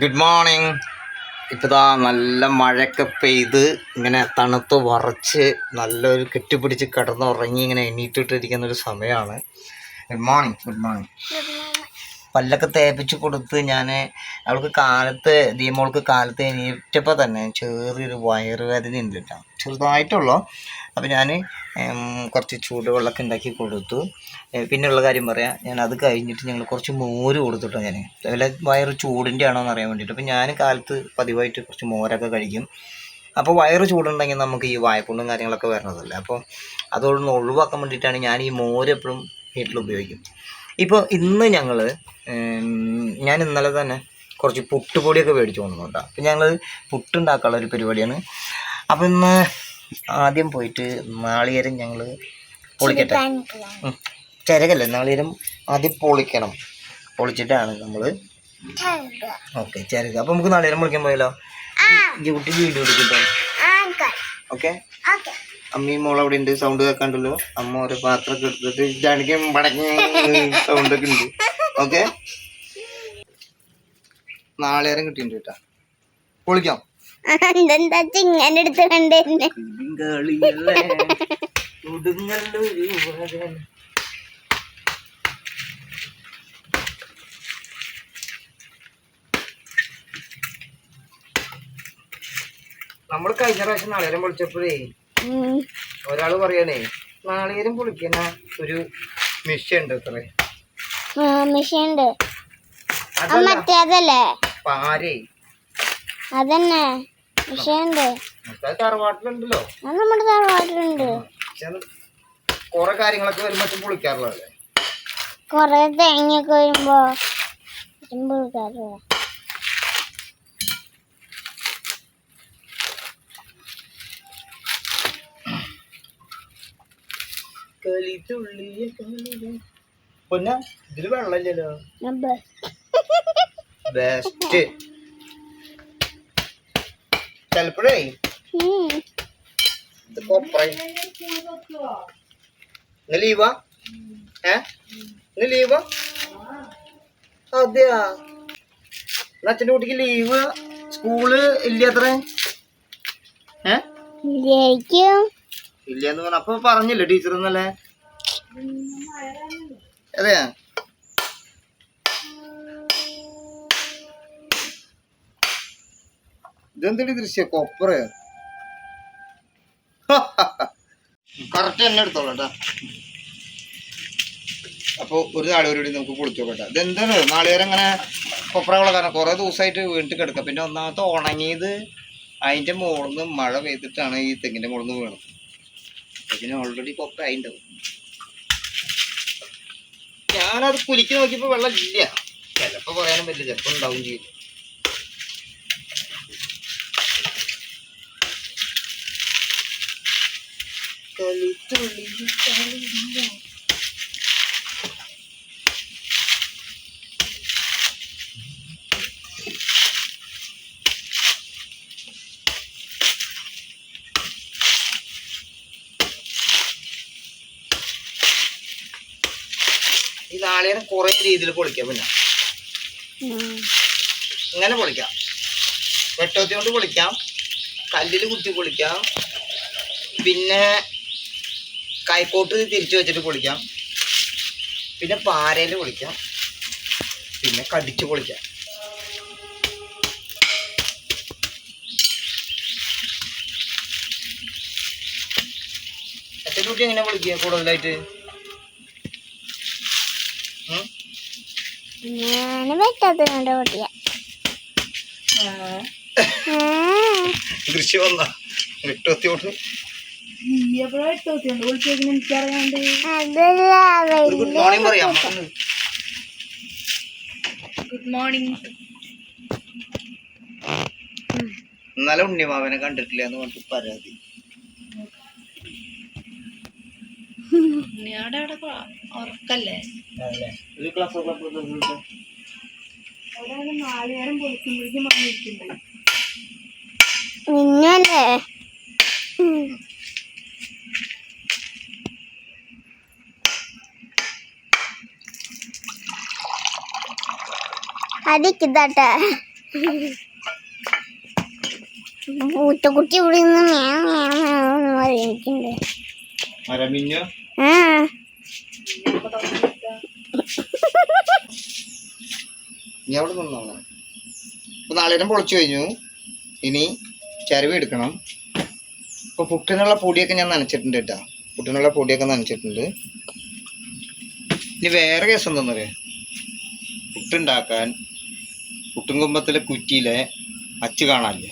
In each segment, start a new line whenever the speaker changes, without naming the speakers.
Good morning ഇപ്പതാ നല്ല മഴയൊക്കെ പെയ്ത് ഇങ്ങനെ തണുത്ത് വറച്ച് നല്ലൊരു കെട്ടിപ്പിടിച്ച് കിടന്നുറങ്ങി ഇങ്ങനെ എണീറ്റിട്ടിരിക്കുന്ന ഒരു സമയമാണ്. ഗുഡ് മോർണിംഗ് ഗുഡ് മോർണിംഗ് പല്ലൊക്കെ തേപ്പിച്ച് കൊടുത്ത് ഞാൻ അവൾക്ക് കാലത്ത് ദീമോൾക്ക് കാലത്ത് എണീറ്റപ്പോൾ തന്നെ ചെറിയൊരു വയറുവേദന ഉണ്ട് കേട്ടോ ചെറുതായിട്ടുള്ളൂ. അപ്പോൾ ഞാൻ കുറച്ച് ചൂടുവെള്ളമൊക്കെ ഉണ്ടാക്കി കൊടുത്തു. പിന്നെയുള്ള കാര്യം പറയാം. ഞാൻ അത് കഴിഞ്ഞിട്ട് ഞങ്ങൾ കുറച്ച് മോര് കൊടുത്തിട്ടോ ഞാൻ വല്ല വയറ് ചൂടിന്റെ ആണോ എന്ന് അറിയാൻ വേണ്ടിയിട്ട് അപ്പോൾ ഞാൻ കാലത്ത് പതിവായിട്ട് കുറച്ച് മോരൊക്കെ കഴിക്കും. അപ്പോൾ വയറ് ചൂടുണ്ടെങ്കിൽ നമുക്ക് ഈ വായ്പുണ്ടും കാര്യങ്ങളൊക്കെ വരണതല്ലേ. അപ്പോൾ അതോടൊന്ന് ഒഴിവാക്കാൻ വേണ്ടിയിട്ടാണ് ഞാൻ ഈ മോര് എപ്പോഴും വീട്ടിൽ ഉപയോഗിക്കും. ഇപ്പോൾ ഇന്ന് ഞങ്ങൾ ഞാൻ ഇന്നലെ തന്നെ കുറച്ച് പുട്ടുപൊടിയൊക്കെ മേടിച്ചു കൊണ്ടുവന്നുണ്ട് അപ്പം ഞങ്ങൾ പുട്ടുണ്ടാക്കാനുള്ള ഒരു പരിപാടിയാണ്. അപ്പം ഇന്ന് ആദ്യം പോയിട്ട് നാളികേരം ഞങ്ങൾ പൊളിക്കട്ടെ. ചിരകല്ലേ നാളികേരം ആദ്യം പൊളിക്കണം. പൊളിച്ചിട്ടാണ് നമ്മൾ ഓക്കെ ചിരക. അപ്പം നമുക്ക് നാളികേരം പൊളിക്കാൻ പോയാലോ? ഈ കുട്ടി വീഡിയോ എടുക്കട്ടോ. ഓക്കെ. അമ്മയും മോൾ അവിടെ ഉണ്ട് സൗണ്ട് കേൾക്കാണ്ടല്ലോ. അമ്മ ഓരോ പാത്രമൊക്കെ എടുത്തിട്ട് ജാണിക്കും പടങ്ങി സൗണ്ട് ഒക്കെ ഉണ്ട്. ഓക്കെ നാളേരം കിട്ടിയിട്ടുണ്ട് കേട്ടാ? പൊളിക്കാം.
നമ്മൾ എടുത്ത്.
നമ്മൾ കഴിഞ്ഞ പ്രാവശ്യം നാളേരം പൊളിച്ചപ്പോഴേ ഒരാൾ പറയണേ നാളികേരം പൊളിക്കുന്ന ഒരു മിഷൻ ഉണ്ട് അത്രേ
മിഷുണ്ട്
അതല്ല.
മറ്റേതല്ലേ
പാരേ.
അതന്നെ.
മിഷ്യണ്ട്. തറവാട്ടിലുണ്ടല്ലോ.
നമ്മുടെ തറവാട്ടിലുണ്ട്.
കൊറേ കാര്യങ്ങളൊക്കെ വരുമ്പോ പൊളിക്കാറുള്ളതല്ലേ?
കൊറേ തേങ്ങയൊക്കെ വരുമ്പോ പുളിക്കാറ്
പൊന്ന ഇതിൽ വെള്ളമില്ലല്ലോ. ബെസ്റ്റ് ചെലപ്പോഴേ ഇത് കൊപ്രായി ഇന്ന് ലീവാ ഏ? ഇന്ന് ലീവാ അതെയാ? എന്നാ അച്ഛന്റെ കുട്ടിക്ക് ലീവ് സ്കൂൾ ഇല്ല അത്ര? ഏ? ഇല്ലെന്ന് പറഞ്ഞ. അപ്പൊ പറഞ്ഞില്ലേ ടീച്ചർ എന്നല്ലേ അതെയാ ഇതെന്തൊരു ദൃശ്യ? കൊപ്പറ കറക്റ്റ് തന്നെ കേട്ടാ. അപ്പൊ ഒരു നാളുകൂടി നമുക്ക് പൊളിച്ചു നോക്കട്ടെ. ഇതെന്താണ്? നാളികേരം അങ്ങനെ കൊപ്രകളെ കാരണം കുറെ ദിവസമായിട്ട് വീണിട്ട് കിടക്കുക പിന്നെ ഒന്നാമത്തെ ഉണങ്ങിയത് അതിന്റെ മുകളിൽ നിന്ന് മഴ പെയ്തിട്ടാണ് ഈ തെങ്ങിന്റെ മുകളിൽ നിന്ന് വീണത്. പിന്നെ ഓൾറെഡി കൊപ്ര ആയിണ്ടാവും. ഞാനത് കുലിക്ക് നോക്കിയപ്പോ വെള്ളം ഇല്ല. ചിലപ്പോ പറയാനും പറ്റില്ല ചിലപ്പോ ഉണ്ടാവും ചെയ്യും. കളിത്തുള്ളി കളിയുമ്പോ. ഈ നാളികേരം കുറെ രീതിയിൽ പൊളിക്കാം പിന്നെ. ഇങ്ങനെ പൊളിക്കാം. വെട്ടോത്തി കൊണ്ട് പൊളിക്കാം. കല്ലിൽ കുത്തി പൊളിക്കാം. പിന്നെ കൈക്കോട്ട് തിരിച്ചു വെച്ചിട്ട് പൊളിക്കാം. പിന്നെ പാരയിൽ പൊളിക്കാം. പിന്നെ കടിച്ച് പൊളിക്കാം. എത്ര കുട്ടി എങ്ങനെ പൊളിക്കുക കൂടുതലായിട്ട്?
ഓടിയ
വന്ന? വെട്ടോത്തിയോട്ട് ഗുഡ് മോർണിംഗ് പറയാം നമുക്കൊന്ന്
ഗുഡ് മോർണിംഗ്
ഇന്നലെ ഉണ്ണിമാവനെ കണ്ടിട്ടില്ല എന്ന് പറഞ്ഞിട്ട് പരാതി.
അവിടെ ഉറക്കല്ലേ?
നിന്നല്ലേ? അടിക്കതാട്ടെ പൂച്ചക്കുട്ടി ഇവിടെ നിന്ന് മേ മേ മേം പറയുന്നുണ്ട്
നീ അവിടെ നിന്നാണ് ഇപ്പൊ നാളേരം പൊളിച്ചു കഴിഞ്ഞു. ഇനി ചരവ് എടുക്കണം. ഇപ്പൊ പുട്ടിനുള്ള പൊടിയൊക്കെ ഞാൻ നനച്ചിട്ടുണ്ട് കേട്ടാ. പുട്ടിനുള്ള പൊടിയൊക്കെ നനച്ചിട്ടുണ്ട്. ഇനി വേറെ കേസ് എന്താന്ന് പറയാ പുട്ടുണ്ടാക്കാൻ പുട്ടുംകുമ്പത്തിലെ കുറ്റിയിലെ അച്ച് കാണാനില്ല?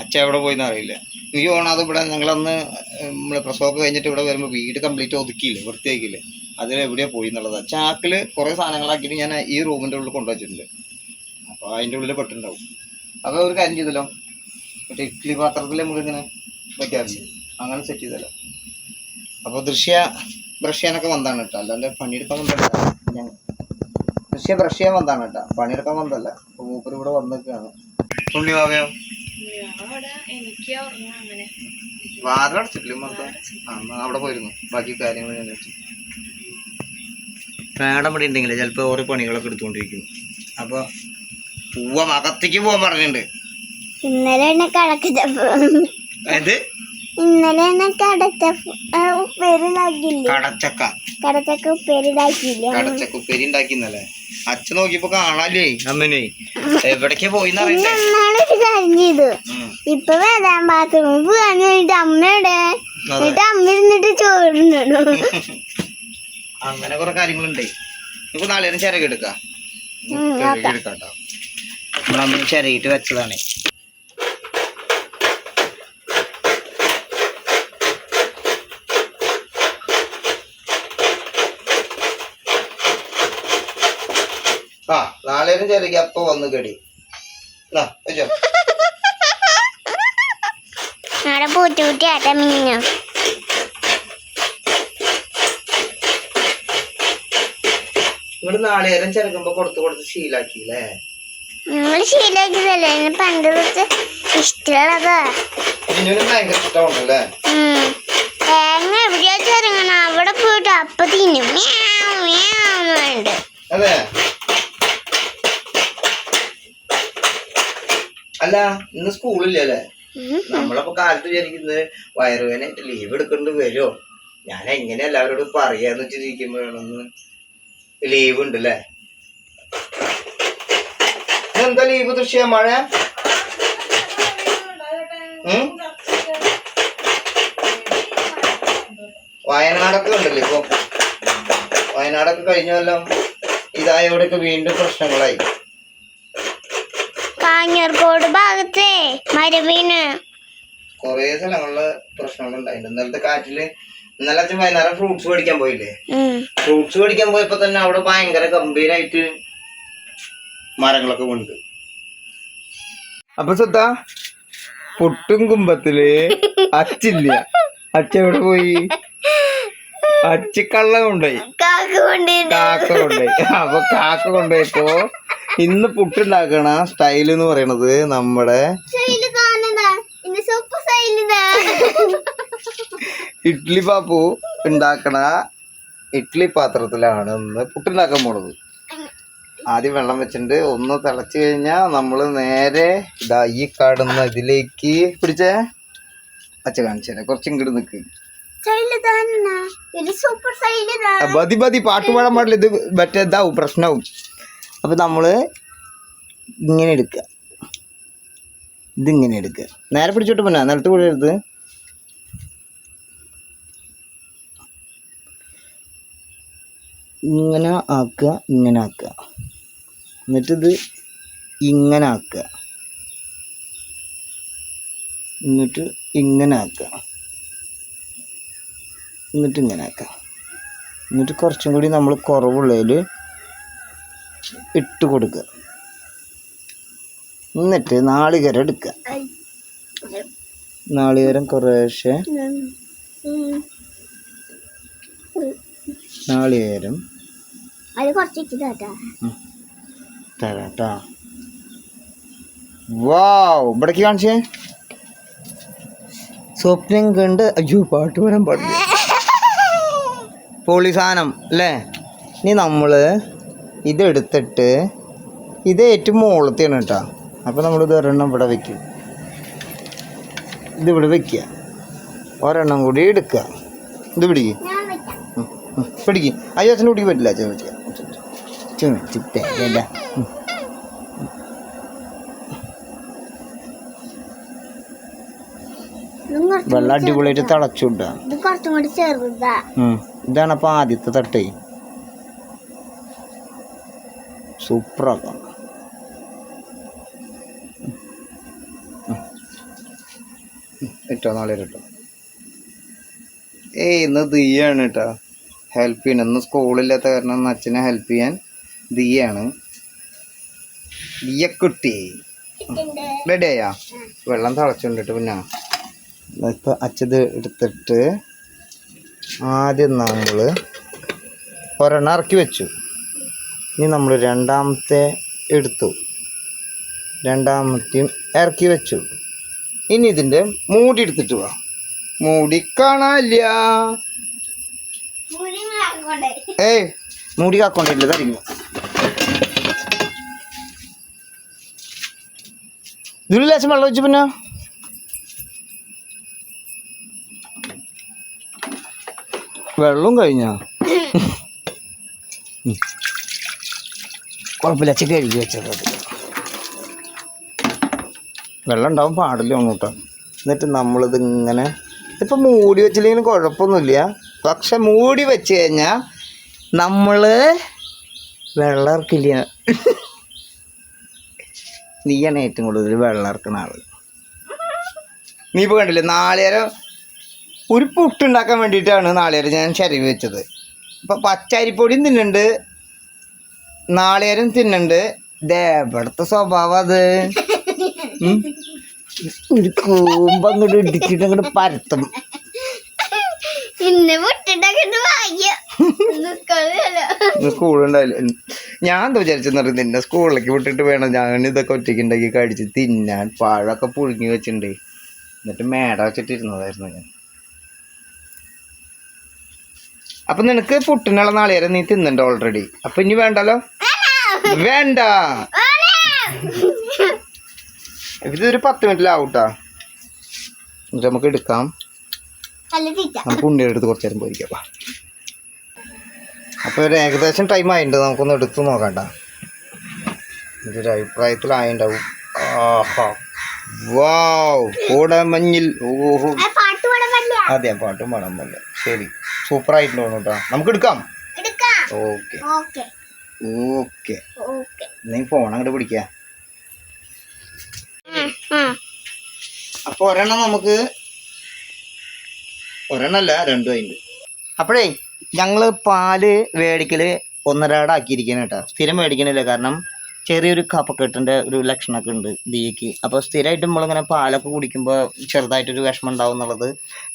അച്ഛ എവിടെ പോയിന്ന് അറിയില്ല. നീ ഓണാതെ ഇവിടെ ഞങ്ങളന്ന് നമ്മൾ പ്രസവമൊക്കെ കഴിഞ്ഞിട്ട് ഇവിടെ വരുമ്പോൾ വീട് കംപ്ലീറ്റ് ഒതുക്കിയില്ലേ വൃത്തിയാക്കിയില്ലേ? അതിൽ എവിടെയാ പോയി എന്നുള്ളതാണ് ചാക്കിൽ കുറേ സാധനങ്ങളാക്കിയിട്ട് ഞാൻ ഈ റൂമിന്റെ ഉള്ളിൽ കൊണ്ടുവച്ചിട്ടുണ്ട്. അപ്പോൾ അതിന്റെ ഉള്ളിൽ പെട്ടുണ്ടാവും. അപ്പോൾ ഒരു കാര്യം ചെയ്തല്ലോ? മറ്റേ ഇഡ്ഡലി പാത്രത്തിൽ നമ്മളിങ്ങനെ വയ്ക്കാറില്ല അങ്ങനെ സെറ്റ് ചെയ്തല്ലോ. അപ്പോൾ ദൃശ്യ ബ്രഷ് ചെയ്യാനൊക്കെ വന്നതാണ് കേട്ടോ. അല്ലാണ്ട് പണിയെടുക്കാൻ വന്നല്ല ഞാൻ ദൃശ്യ ബ്രഷ് ചെയ്യാൻ വന്നതാണ് കേട്ടോ. പണിയെടുക്കാൻ വന്നതല്ല. അപ്പോൾ മൂപ്പർ ഇവിടെ വന്നിരിക്കുകയാണ്. തുള്ളി വാവയോ
അവിടെ എനിക്ക് ഉറങ്ങാം അങ്ങനെ
അടച്ചിട്ടില്ല മൊത്തം അവിടെ പോയിരുന്നു. ബാക്കി കാര്യങ്ങൾ ഞാൻ വെച്ചു മേഡം ഇവിടെ ഉണ്ടെങ്കിൽ ചിലപ്പോൾ ഓരോ പണികളൊക്കെ എടുത്തുകൊണ്ടിരിക്കും. അപ്പോൾ പൂവ അകത്തേക്ക് പോവാൻ പറഞ്ഞിട്ടുണ്ട്.
ഇന്നലെ എന്നെ
അതായത്
ഇന്നലെ എന്നെ
കടച്ചക്ക.
ഉപ്പേരുണ്ടാക്കിയില്ല
കടച്ചക്ക ഉപ്പേരി ഉണ്ടാക്കിന്നല്ലേ? അച്ഛൻ നോക്കിയപ്പോ കാണാല്ലേ? അമ്മനെ. എവിടേക്കാ
കാര്യം ചെയ്തു ഇപ്പൊ വരാൻ ബാത്റൂമിൽ പോകാൻ വേണ്ടിട്ട് അമ്മയുടെ എന്നിട്ട് അമ്മ ഇരുന്നിട്ട് ചോറുണ്ടോ
അങ്ങനെ കൊറേ കാര്യങ്ങളുണ്ട്. ഇപ്പൊ നാളെ ചിരകെടുക്കാം. ചിരകിട്ട് വെച്ചതാണ്. ആ ചെറിയ അപ്പൊ വന്ന് കടി.
ആട്ട
ഇങ്ങോട്ട് നാളേരം ചിരകുമ്പോ കൊടുത്ത് കൊടുത്ത് ശീലാക്കിയില്ലേ?
നിങ്ങൾ ശീലാക്കിയതല്ലേ എന്നെ പണ്ട് തൊട്ട് ഇഷ്ടമുള്ളതാ.
ഭയങ്കര ഇഷ്ടമുണ്ടല്ലേ.
തേങ്ങ എവിടെയാ ചെറുങ്ങണ? അവിടെ പോയിട്ട് അപ്പൊ തിന്നും. വേണ്ട
അതെ. അല്ല ഇന്ന് സ്കൂളില്ലല്ലേ? നമ്മളപ്പോ കാലത്ത് വിചാരിക്കുന്നത് വയറുവേനായിട്ട് ലീവ് എടുക്കേണ്ടി വരുമോ ഞാൻ എങ്ങനെ എല്ലാവരോടും പറയാന്ന് വെച്ചിരിക്കുമ്പോഴാണെന്ന് ലീവ് ഉണ്ട് അല്ലേ എന്താ ലീവ് ദൃശ്യ മഴ? വയനാടൊക്കെ ഉണ്ടല്ലോ ഇപ്പൊ. വയനാടൊക്കെ കഴിഞ്ഞ കൊല്ലം ഇതായോടൊക്കെ വീണ്ടും പ്രശ്നങ്ങളായി.
കാഞ്ഞർകോട് ഭാഗത്തെ മരവീണ്.
കുറേ സ്ഥലങ്ങളിൽ പ്രശ്നങ്ങൾ ഉണ്ടായിട്ടുണ്ട് ഇന്നലത്തെ കാറ്റിൽ ഇന്നലെ അച്ഛൻ വൈകുന്നേരം ഫ്രൂട്ട്സ് മേടിക്കാൻ പോയില്ലേ? ഫ്രൂട്ട്സ് മേടിക്കാൻ പോയപ്പോ തന്നെ അവിടെ ഭയങ്കര ഗംഭീരായിട്ട് മരങ്ങളൊക്കെ ഉണ്ട് അപ്പൊ സുത്ത പുട്ടും കുമ്പത്തിൽ അച്ചില്ല. അച്ഛ എവിടെ പോയി? അച്ചിക്കള്ള കൊണ്ടുപോയി.
കാക്ക കൊണ്ട്
കാക്ക കൊണ്ടുപോയി. അപ്പൊ കാക്ക കൊണ്ടുപോയപ്പോ ഇന്ന് പുട്ടുണ്ടാക്കണ സ്റ്റൈൽ എന്ന് പറയണത് നമ്മുടെ ഇഡ്ലി പാപ്പു ഉണ്ടാക്കണ ഇഡ്ലി പാത്രത്തിലാണ് ഇന്ന് പുട്ടുണ്ടാക്കാൻ പോണത്. ആദ്യം വെള്ളം വെച്ചിട്ട് ഒന്ന് തിളച്ച് കഴിഞ്ഞാൽ നമ്മൾ നേരെ ഇതാ ഈ കാടുന്ന ഇതിലേക്ക് പിടിച്ചേ. അച്ഛ കാണിച്ചു തരാം. കുറച്ച് ഇങ്ങോട്ട് നിൽക്ക് മതി മതി. പാട്ട് പാടാൻ പാടില്ല. ഇത് മറ്റേ ഇതാവും പ്രശ്നമാവും അപ്പം നമ്മൾ ഇങ്ങനെ എടുക്കുക. ഇതിങ്ങനെ എടുക്കുക. നേരെ പിടിച്ചോട്ട് പോനാ നിലത്ത് വീഴരുത്. ഇങ്ങനെ ആക്കുക ഇങ്ങനെ ആക്കുക. എന്നിട്ടിത് ഇങ്ങനെ ആക്കുക. എന്നിട്ട് ഇങ്ങനെ ആക്കുക. എന്നിട്ട് ഇങ്ങനെ ആക്കുക. എന്നിട്ട് കുറച്ചും കൂടി നമ്മൾ കുറവുള്ളതിൽ ഇട്ട് കൊടുക്കുക. എന്നിട്ട് നാളികേരം എടുക്കുക. നാളികേരം കുറേശ്ശെ നാളികേരം. തരാട്ടാ. വാവ് ഇവിടേക്ക് കാണിച്ചേ. സ്വപ്നം കണ്ട് അയ്യോ പാട്ട് പാടാൻ പാടില്ല. പൊളി സാധനം അല്ലേ? ഇനി നമ്മൾ ഇതെടുത്തിട്ട് ഇത് ഏറ്റവും മുകളത്തെയാണ് കേട്ടോ അപ്പോൾ നമ്മളിത് ഒരെണ്ണം ഇവിടെ വെക്കും ഇതിവിടെ വെക്കുക ഒരെണ്ണം കൂടി എടുക്കുക ഇത്
പിടിക്കും
പിടിക്കും അയ്യോ അച്ഛനെ പിടിക്കാൻ പറ്റില്ല അച്ഛൻ വെച്ചാൽ.
ഇതും കുറച്ചും
വെള്ളം അടിപൊളിയായിട്ട് തിളച്ചു
ഇത്
ഇതാണ് അപ്പോൾ ആദ്യത്തെ തട്ടേ സൂപ്പറാക്കാം. ഇട്ടോ നാളെ ഇട്ടോ ഏയ് ഇന്ന് ദിയാണ് കേട്ടോ ഹെൽപ്പ് ചെയ്യണം. ഇന്ന് സ്കൂളില്ലാത്ത കാരണം ഇന്ന് അച്ഛനെ ഹെൽപ്പ് ചെയ്യാൻ ദിയാണ് ദിയക്കുട്ടി റെഡിയായാ? വെള്ളം തളച്ചുകൊണ്ടിട്ട് പിന്നെ. ഇപ്പം അച്ഛത് എടുത്തിട്ട് ആദ്യം നമ്മൾ ഒരെണ്ണം ഇറക്കി വെച്ചു. ഇനി നമ്മൾ രണ്ടാമത്തെ എടുത്തു. രണ്ടാമത്തെയും ഇറക്കി വെച്ചു. ഇനി ഇതിന്റെ മൂടി എടുത്തിട്ട് വാ. മൂടി കാണാനില്ല.
കൊണ്ടേ
ഏയ് മൂടി കാക്കൊണ്ടില്ല തരിഞ്ഞു ഇതിൽ ലേശം വെള്ളം വെച്ചു പിന്നെ. വെള്ളം കഴിഞ്ഞ. കുഴപ്പമില്ല ചിക്കൻ കഴുകി വെച്ചത്. വെള്ളം ഉണ്ടാവും പാടില്ല ഒന്നും കേട്ടോ എന്നിട്ട് നമ്മളിത് ഇങ്ങനെ ഇപ്പം മൂടി വെച്ചില്ലെങ്കിലും കുഴപ്പമൊന്നുമില്ല. പക്ഷെ മൂടി വെച്ച് കഴിഞ്ഞാൽ നമ്മൾ വെള്ളം ഇറക്കില്ല. നീയാണ് ഏറ്റവും കൂടുതൽ വെള്ളം ഇറക്കുന്ന ആൾ നീ ഇപ്പോൾ കണ്ടില്ലേ നാളേരം ഒരു പുട്ടുണ്ടാക്കാൻ വേണ്ടിയിട്ടാണ് നാളേരം ഞാൻ ചരിവ് വെച്ചത്. ഇപ്പം പച്ചരിപ്പൊടിയും തിന്നുന്നുണ്ട്. നാളേരം തിന്നുണ്ട് ദേ ഇവിടുത്തെ സ്വഭാവം അത്. ഒരു കൂമ്പ് അങ്ങോട്ട് ഇടിച്ചിട്ട് അങ്ങോട്ട് പരത്തും സ്കൂളുണ്ടായില്ല. ഞാൻ എന്താ വിചാരിച്ചെന്ന് പറയുന്നത് നിന്നെ സ്കൂളിലേക്ക് വിട്ടിട്ട് വേണം. ഞാൻ ഇതൊക്കെ ഒറ്റയ്ക്ക് ഉണ്ടാക്കി കഴിച്ച് തിന്നാൻ പഴമൊക്കെ പുഴുങ്ങി വെച്ചിട്ടുണ്ട്. എന്നിട്ട് മേട വെച്ചിട്ടിരുന്നതായിരുന്നു ഞാൻ. അപ്പൊ നിനക്ക് പുട്ടിനുള്ള നാളികേരം നീ തിന്നുണ്ട് ഓൾറെഡി അപ്പൊ ഇനി വേണ്ടല്ലോ? വേണ്ട. ഇതൊരു പത്ത് മിനിറ്റിലാവൂട്ടാ. എന്നിട്ട് നമുക്ക് എടുക്കാം. നമുക്ക് ഉണ്ണിയുടെ അടുത്ത് കുറച്ച് നേരം പോയിരിക്കാം അപ്പൊ അപ്പോൾ ഒരു ഏകദേശം ടൈം ആയിട്ടുണ്ട് നമുക്കൊന്ന് എടുത്ത് നോക്കണ്ട. എന്റെ അഭിപ്രായത്തിലായിണ്ടാവും. ആഹാ. വാവ്. കോടമഞ്ഞിൽ ഓഹോ.
ആ പാട്ട് പാടാൻ പറ്റില്ല
അതെ പാട്ടും പാടാൻ പോലെ ശരി. സൂപ്പർ ആയിട്ടുണ്ടോ കേട്ടോ. നമുക്ക് എടുക്കാം.
എടുക്കാം.
ഓക്കെ.
ഓക്കെ.
നീ ഫോൺ അങ്ങോട്ട് പിടിക്ക. അപ്പൊ ഒരെണ്ണം നമുക്ക് ഒരെണ്ണല്ല രണ്ടു അതിന്റെ. അപ്പോഴേ ഞങ്ങൾ പാൽ മേടിക്കൽ ഒന്നരാടാക്കിയിരിക്കണം കേട്ടോ സ്ഥിരം മേടിക്കണില്ല കാരണം ചെറിയൊരു കപ്പക്കെട്ടിന്റെ ഒരു ലക്ഷണമൊക്കെ ഉണ്ട് ദീക്ക് അപ്പോൾ സ്ഥിരമായിട്ട് നമ്മളിങ്ങനെ പാലൊക്കെ കുടിക്കുമ്പോൾ ചെറുതായിട്ടൊരു വിഷമം ഉണ്ടാവും എന്നുള്ളത്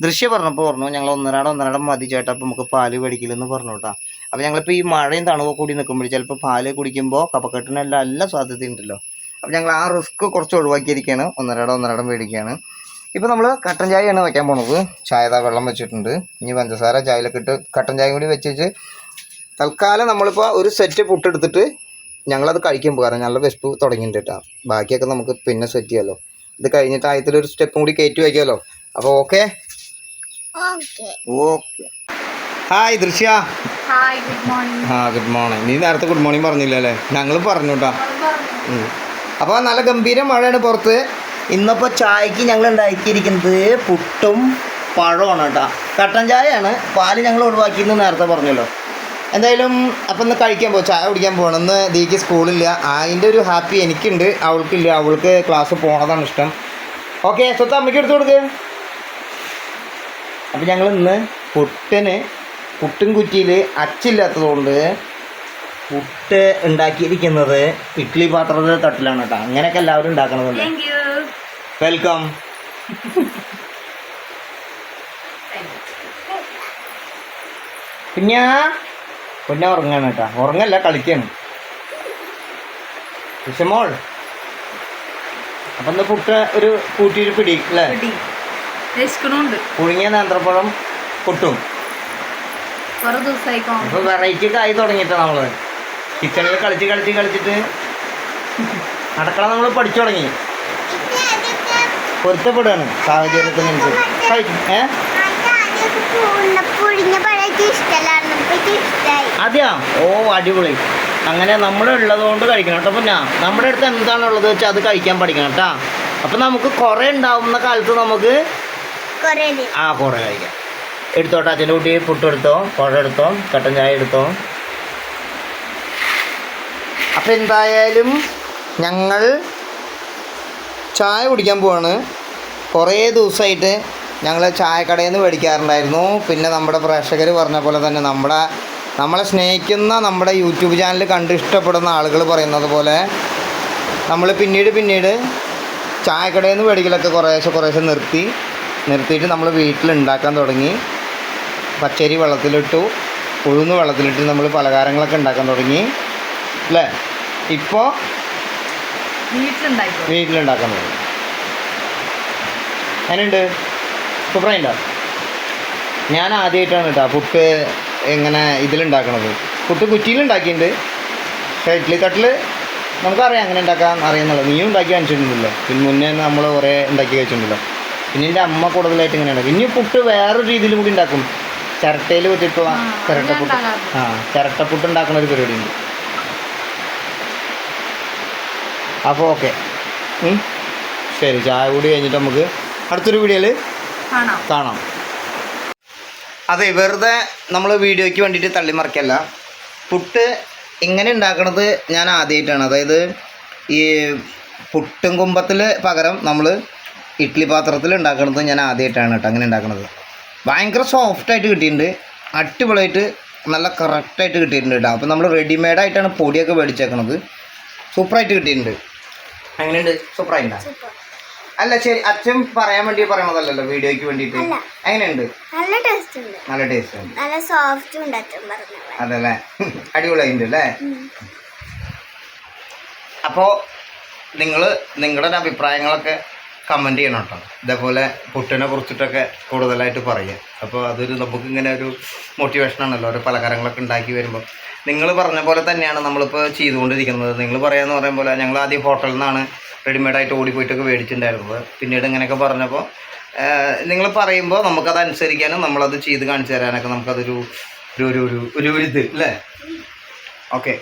ദൃശ്യം പറഞ്ഞപ്പോൾ പറഞ്ഞു ഞങ്ങൾ ഒന്നരാടം ഒന്നരാടം മതി ചേട്ടാ അപ്പോൾ നമുക്ക് പാൽ മേടിക്കില്ലെന്ന് പറഞ്ഞു കേട്ടോ. അപ്പോൾ ഞങ്ങളിപ്പോൾ ഈ മഴയും തണുവൊക്കെ കൂടി നിൽക്കുമ്പോൾ ചിലപ്പോൾ പാൽ കുടിക്കുമ്പോൾ കപ്പക്കെട്ടിനെല്ലാം എല്ലാ സാധ്യതയുണ്ടല്ലോ അപ്പോൾ ഞങ്ങൾ ആ റിസ്ക് കുറച്ച് ഒഴിവാക്കിയിരിക്കുകയാണ്. ഒന്നരാടം ഒന്നരാടം മേടിക്കുകയാണ്. ഇപ്പോൾ നമ്മൾ കട്ടൻ ചായയാണ് വയ്ക്കാൻ പോണത്. ചായതാ വെള്ളം വെച്ചിട്ടുണ്ട്. ഇനി പഞ്ചസാര ചായയിലൊക്കെ ഇട്ട് കട്ടൻ ചായ കൂടി വെച്ചിട്ട് തൽക്കാലം നമ്മളിപ്പോൾ ഒരു സെറ്റ് പുട്ടെടുത്തിട്ട് ഞങ്ങളത് കഴിക്കുമ്പോൾ കാരണം ഞങ്ങളുടെ വിശപ്പ് തുടങ്ങിയിട്ടുണ്ട് കേട്ടോ. ബാക്കിയൊക്കെ നമുക്ക് പിന്നെ സെറ്റ് ചെയ്യാമല്ലോ ഇത് കഴിഞ്ഞിട്ട് ആയത്തിൽ ഒരു സ്റ്റെപ്പും കൂടി കയറ്റി വയ്ക്കാമല്ലോ അപ്പോൾ okay hi Drishya.
Good morning
ആ ഗുഡ് മോർണിംഗ് നീ നേരത്തെ ഗുഡ് മോർണിംഗ് പറഞ്ഞില്ല അല്ലേ? ഞങ്ങൾ പറഞ്ഞു കേട്ടോ അപ്പോൾ നല്ല ഗംഭീര മഴയാണ് പുറത്ത്. ഇന്നിപ്പോൾ ചായക്ക് ഞങ്ങൾ ഉണ്ടാക്കിയിരിക്കുന്നത് പുട്ടും പഴമാണ് കേട്ടോ കട്ടൻ ചായയാണ്. പാൽ ഞങ്ങൾ ഒഴിവാക്കിയെന്ന് നേരത്തെ പറഞ്ഞല്ലോ. എന്തായാലും അപ്പം ഇന്ന് കഴിക്കാൻ പോകും ചായ കുടിക്കാൻ പോകണം ഇന്ന് ദീക്ക് സ്കൂളില്ല. അതിന്റെ ഒരു ഹാപ്പി എനിക്കുണ്ട്. അവൾക്കില്ല. അവൾക്ക് ക്ലാസ് പോണതാണ് ഇഷ്ടം. ഓക്കെ സ്വത്ത് അമ്മയ്ക്ക് എടുത്തു കൊടുക്ക്. അപ്പം ഞങ്ങൾ ഇന്ന് പുട്ടിന് പുട്ടും കുറ്റിയിൽ അച്ചില്ലാത്തതുകൊണ്ട് പുട്ട് ഉണ്ടാക്കിയിരിക്കുന്നത് ഇഡ്ഡലി പാത്രത്തിലെ തട്ടിലാണ് കേട്ടോ. അങ്ങനെയൊക്കെ എല്ലാവരും ഉണ്ടാക്കണതുണ്ട്. വെൽക്കം പിന്നെ പിന്നെ ഉറങ്ങാണ് കേട്ടോ. ഉറങ്ങല്ല കളിക്കാണ്. വിഷമോൾ അപ്പം പുട്ട് ഒരു കൂട്ടി പിടി അല്ലേ? പുഴുങ്ങിയ നേന്ത്രപ്പഴം പുട്ടും. ഇപ്പൊ വെറൈറ്റി ഒക്കെ ആയി തുടങ്ങിയിട്ട് നമ്മൾ. കിച്ചണിൽ കളിച്ച് കളിച്ച് കളിച്ചിട്ട് നടക്കണം നമ്മൾ പഠിച്ചു തുടങ്ങി. പൊരുത്തപ്പെടുകയാണ് സാഹചര്യത്തിനനുസരിച്ച്. ഏ? അതെയാ ഓ അടിപൊളി. അങ്ങനെ നമ്മുടെ ഉള്ളതുകൊണ്ട് കഴിക്കണം കേട്ടോ പിന്നെ. നമ്മുടെ അടുത്ത് എന്താണുള്ളത് വെച്ചാൽ അത് കഴിക്കാൻ പഠിക്കണം കേട്ടാ. അപ്പം നമുക്ക് കുറേ ഉണ്ടാവുന്ന കാലത്ത് നമുക്ക് ആ കുറേ കഴിക്കാം. എടുത്തോട്ടെ അച്ഛന്റെ കുട്ടി പുട്ടെടുത്തോ പുഴ എടുത്തോ കട്ടൻ ചായ എടുത്തോ. അപ്പം എന്തായാലും ഞങ്ങൾ ചായ കുടിക്കാൻ പോവാണ്. കുറേ ദിവസമായിട്ട് ഞങ്ങൾ ചായക്കടയിൽ നിന്ന് മേടിക്കാറുണ്ടായിരുന്നു. പിന്നെ നമ്മുടെ പ്രേക്ഷകർ പറഞ്ഞ പോലെ തന്നെ നമ്മുടെ നമ്മളെ സ്നേഹിക്കുന്ന നമ്മുടെ യൂട്യൂബ് ചാനൽ കണ്ട് ഇഷ്ടപ്പെടുന്ന ആളുകൾ പറയുന്നത് പോലെ നമ്മൾ പിന്നീട് പിന്നീട് ചായക്കടയിൽ നിന്ന് മേടിക്കലൊക്കെ കുറേശ്ശെ കുറേശ്ശെ നിർത്തി നിർത്തിയിട്ട് നമ്മൾ വീട്ടിൽ ഉണ്ടാക്കാൻ തുടങ്ങി. പച്ചരി വെള്ളത്തിലിട്ടു ഉഴുന്ന് വെള്ളത്തിലിട്ട് നമ്മൾ പലഹാരങ്ങളൊക്കെ ഉണ്ടാക്കാൻ തുടങ്ങി. അല്ലേ? ഇപ്പോൾ വീട്ടിലുണ്ടാക്കാൻ തുടങ്ങി. അതിനുണ്ട് പറയണ്ട ഞാൻ ആദ്യമായിട്ടാണ് കേട്ടോ പുട്ട് എങ്ങനെ ഇതിലുണ്ടാക്കണത്? പുട്ട് കുറ്റിയിലുണ്ടാക്കിയിട്ടുണ്ട്. പക്ഷേ തട്ടിൽ നമുക്കറിയാം അങ്ങനെ ഉണ്ടാക്കാൻ അറിയുന്നുള്ളൂ നീയും ഉണ്ടാക്കി കാണിച്ചിട്ടുണ്ടല്ലോ. പിന്നെ മുന്നേ നമ്മൾ കുറേ ഉണ്ടാക്കി കഴിച്ചിട്ടുണ്ടല്ലോ പിന്നെ എന്റെ അമ്മ കൂടുതലായിട്ട് ഇങ്ങനെയാണ്. പിന്നെ ഇനി പുട്ട് വേറൊരു രീതിയിൽ കൂടി ഉണ്ടാക്കും. ചിരട്ടയിൽ വെച്ചിട്ടുള്ള ചിരട്ടപ്പുട്ട്. ആ ചിരട്ടപ്പുട്ട് ഉണ്ടാക്കുന്ന ഒരു പരിപാടി ഉണ്ട് അപ്പോൾ ഓക്കെ. ശരി ചായ കൂടി കഴിഞ്ഞിട്ട് നമുക്ക് അടുത്തൊരു വീഡിയോയിൽ
കാണാം.
അതെ വെറുതെ നമ്മൾ വീഡിയോയ്ക്ക് വേണ്ടിയിട്ട് തള്ളിമറിക്കല്ല. പുട്ട് ഇങ്ങനെ ഉണ്ടാക്കണത് ഞാൻ ആദ്യമായിട്ടാണ് അതായത് ഈ പുട്ടും കുമ്പത്തിൽ പകരം നമ്മൾ ഇഡ്ഡലി പാത്രത്തിൽ ഉണ്ടാക്കണത് ഞാൻ ആദ്യമായിട്ടാണ് കേട്ടോ അങ്ങനെ ഉണ്ടാക്കണത്. ഭയങ്കര സോഫ്റ്റായിട്ട് കിട്ടിയിട്ടുണ്ട്. അടിപൊളിയായിട്ട് നല്ല കറക്റ്റായിട്ട് കിട്ടിയിട്ടുണ്ട് കേട്ടോ. അപ്പോൾ നമ്മൾ റെഡിമെയ്ഡായിട്ടാണ് പൊടിയൊക്കെ മേടിച്ചേക്കണത്. സൂപ്പറായിട്ട് കിട്ടിയിട്ടുണ്ട്. എങ്ങനെയുണ്ട്? സൂപ്പറായിട്ടുണ്ടോ അല്ല ശരി അച്ഛൻ പറയാൻ വേണ്ടി പറയണതല്ലല്ലോ വീഡിയോയ്ക്ക്
വേണ്ടിട്ട്.
എങ്ങനെയുണ്ട്?
നല്ല ടേസ്റ്റ് ഉണ്ട്.
നല്ല ടേസ്റ്റ് ഉണ്ട്.
നല്ല സോഫ്റ്റ് ഉണ്ട് അച്ഛൻ പറഞ്ഞു.
അതല്ലേ? അടിപൊളിയായിട്ടുണ്ട് അല്ലേ? അപ്പോ നിങ്ങൾ നിങ്ങളുടെ അഭിപ്രായങ്ങളൊക്കെ കമന്റ് ചെയ്യണം കേട്ടോ. ഇതേപോലെ പുട്ടിനെ കുറിച്ചിട്ടൊക്കെ കൂടുതലായിട്ട് പറയുക. അപ്പോൾ അതൊരു നമുക്ക് ഇങ്ങനെ ഒരു മോട്ടിവേഷൻ ആണല്ലോ ഓരോ പലഹാരങ്ങളൊക്കെ ഉണ്ടാക്കി വരുമ്പോൾ നിങ്ങൾ പറഞ്ഞ പോലെ തന്നെയാണ് നമ്മളിപ്പോൾ ചെയ്തുകൊണ്ടിരിക്കുന്നത്. നിങ്ങൾ പറയാന്ന് പറയുമ്പോൾ ഞങ്ങൾ ആദ്യം ഹോട്ടലിൽ നിന്നാണ് റെഡിമെയ്ഡായിട്ട് ഓടിപ്പോയിട്ടൊക്കെ മേടിച്ചിട്ടുണ്ടായിരുന്നത്. പിന്നീട് ഇങ്ങനെയൊക്കെ പറഞ്ഞപ്പോൾ നിങ്ങൾ പറയുമ്പോൾ നമുക്കത് അനുസരിക്കാനും നമ്മളത് ചെയ്ത് കാണിച്ചു തരാനൊക്കെ നമുക്കതൊരു ഒരു ഒരു ഒരു ഒരു ഇത് അല്ലേ? ഓക്കെ.